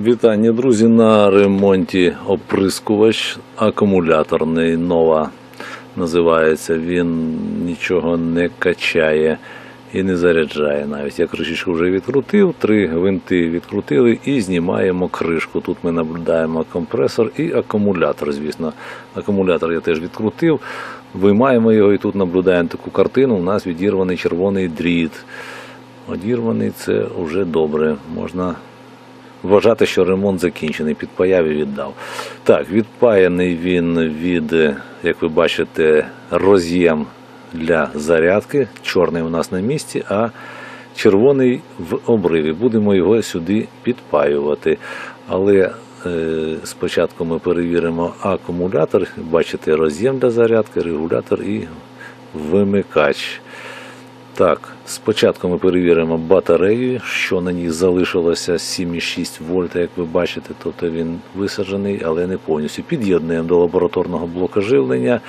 Вітання, друзі, на ремонті оприскувач акумуляторний нова. Називається він нічого не качає і не заряджає навіть. Я кришечку вже відкрутив, три гвинти відкрутили і знімаємо кришку. Тут ми наблюдаємо компресор і акумулятор, звісно. Акумулятор я теж відкрутив. Виймаємо його і тут наблюдаємо таку картину. У нас відірваний червоний дріт. Одірваний це вже добре. Можна вважати, що ремонт закінчений, підпаяв і віддав. Так, відпаяний він від, як ви бачите, роз'єм для зарядки. Чорний у нас на місці, а червоний в обриві. Будемо його сюди підпаювати. Але е, спочатку ми перевіримо акумулятор. Бачите, роз'єм для зарядки, регулятор і вимикач. Так, спочатку ми перевіримо батарею, що на ній залишилося 7,6 вольта, як ви бачите, тобто він висаджений, але не повністю. Під'єднуємо до лабораторного блока живлення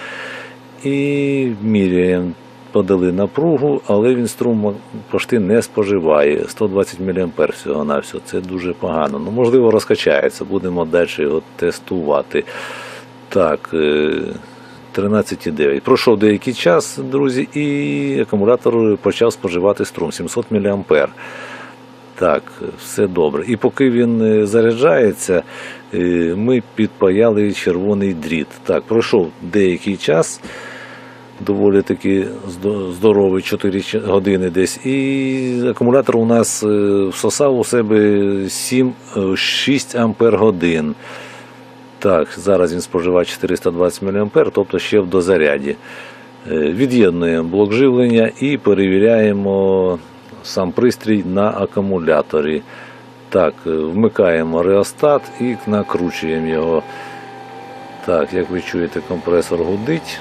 і міряємо. Подали напругу, але він струм пошти не споживає. 120 мА всього на все. Це дуже погано. Ну, можливо, розкачається. Будемо далі його тестувати. Так, е, 13,9. Пройшов деякий час, друзі, і акумулятор почав споживати струм 700 мА. Так, все добре. І поки він е, заряджається, е, ми підпаяли червоний дріт. Так, пройшов деякий час, доволі таки здоровий, 4 години десь. І акумулятор у нас е, всосав у себе 7, 6 ампер годин. Так, зараз він споживає 420 мА, тобто ще в дозаряді. Е, Від'єднуємо блок живлення і перевіряємо сам пристрій на акумуляторі. Так, е, вмикаємо реостат і накручуємо його. Так, як ви чуєте, компресор гудить.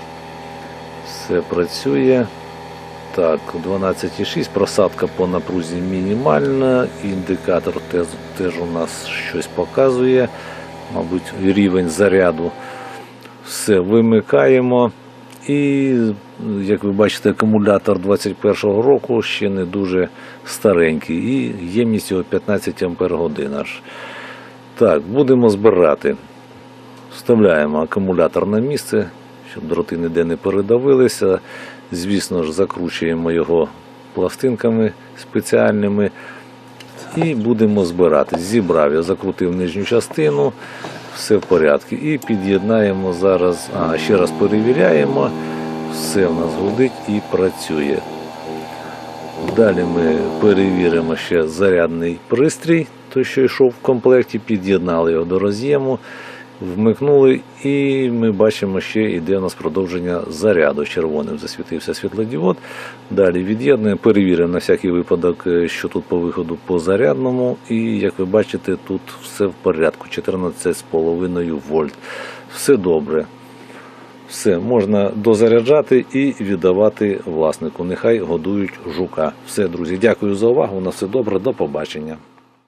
Все працює. Так, 12,6, просадка по напрузі мінімальна, індикатор теж, теж у нас щось показує, мабуть, рівень заряду. Все, вимикаємо. І, як ви бачите, акумулятор 21-го року ще не дуже старенький. І ємність його 15 Ампер аж. Так, будемо збирати. Вставляємо акумулятор на місце, щоб дроти ніде не передавилися. Звісно ж, закручуємо його пластинками спеціальними і будемо збирати. Зібрав я, закрутив нижню частину, все в порядку. І під'єднаємо зараз, а ще раз перевіряємо, все в нас гудить і працює. Далі ми перевіримо ще зарядний пристрій, той, що йшов в комплекті, під'єднали його до роз'єму, вмикнули, і ми бачимо, ще йде у нас продовження заряду. Червоним засвітився світлодіод. Далі від'єднуємо, перевіримо на всякий випадок, е, що тут по виходу по зарядному. І як ви бачите, тут все в порядку. 14,5 вольт. Все добре. Все, можна дозаряджати і віддавати власнику. Нехай годують жука. Все, друзі, дякую за увагу. На все добре, до побачення.